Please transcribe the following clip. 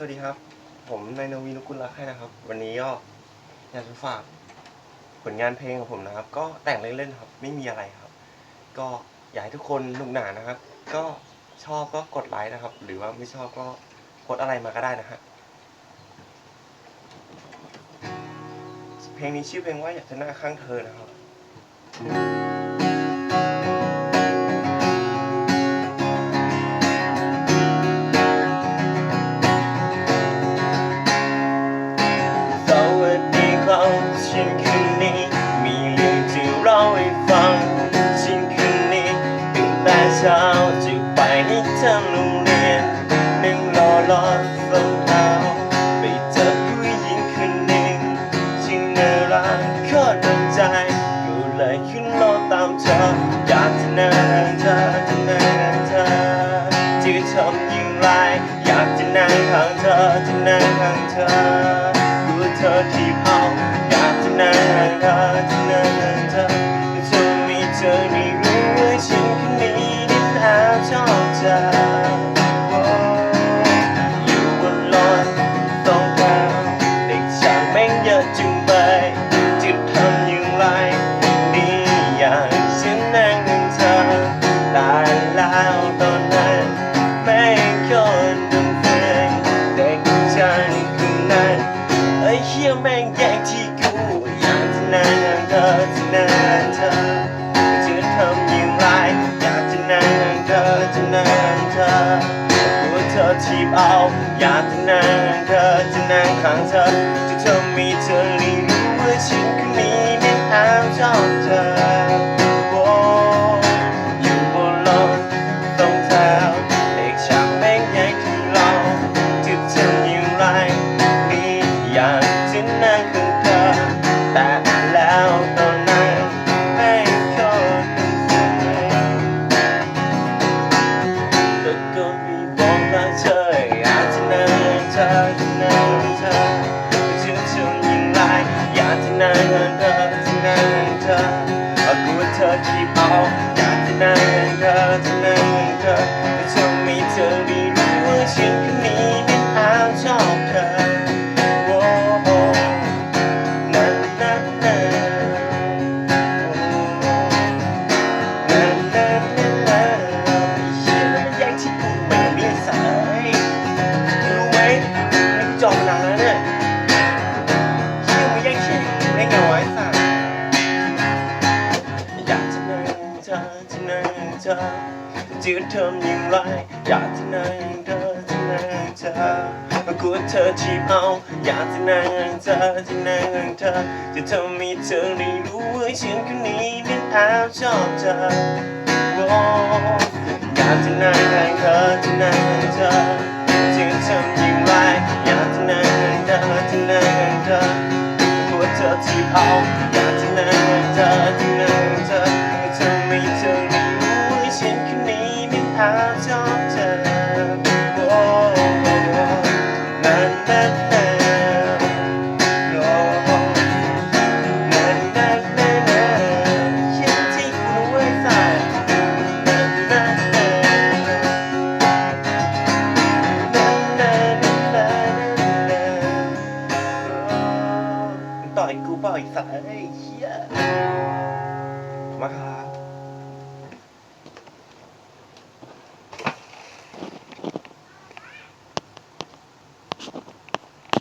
สวัสดีครับ ผมนายนวีนุกุลรักให้นะครับ วันนี้ก็อยากจะฝากผลงานเพลงของผมนะครับ ก็แต่งเล่นๆครับ ไม่มีอะไรครับ ก็อยากให้ทุกคนหนุกหนานะครับ ก็ชอบก็กดไลค์นะครับ หรือว่าไม่ชอบก็กดอะไรมาก็ได้นะฮะเพลงนี้ชื่อเพลงว่าอยากจะหน้าข้างเธอนะครับ เช้าจะไปให้เธอโรงเรียนนั่งรอรอฟังเข่าไปเจอผู้หญิงคนหนึ่งชื่อน่ารักโคตรโดนใจก็เลยขึ้นรถตามเธออยากจะนั่งเธอจะนั่งเธอจะทำอย่างไรอยากจะนั่งข้างเธอจะนั่งข้างเธอกลัวเธอที่เผาอยากจะนั่งข้างเธอจะนั่ง ชอบเธอยู่บนรถตรงกลางเด็กช่างแม่งเยอะจึงไปจะทำอย่างไรดีอย่ากฉันนั่งข้างเธอตายแล้วตอนนั้นแม่งคนดึงเฟืองเด็กช่างคนนั้นไอ้เหี้ยแม่งแย่งที่กูอยากจะนานเธอจะนานเธอ หัวเธอทีบเอา อยากจะนางเธอจะนั่งข้างเธอจะเธอมีเธอได้รู้ว่าฉันคนนี้นั้นแอบชอบเธอ ธอที่นานของเธอชื่นชมยิ่งไรอยากที่นานของเธอที่นานของเธอเอากูเธอคีบเอาอยากที่นานของเธอที่นานของเธอแต่ชอบมีเธอไม่รู้ว่าฉัน ธอจะทำอย่างไรอยากจะนั่งเธอจะนั่งเธอกลัวเธอทีบเอาอยากจะนั่งเธอจะนั่งเธอจะทำให้เธอได้รู้ว่าฉันคนนี้นั้นแอบชอบเธอโอ้อยากจะนั่งเธอจะนั่งเธอจะทำ ต่อยกูเปล่าไอ้สัตว์ไอ้เหี้ยผมาครั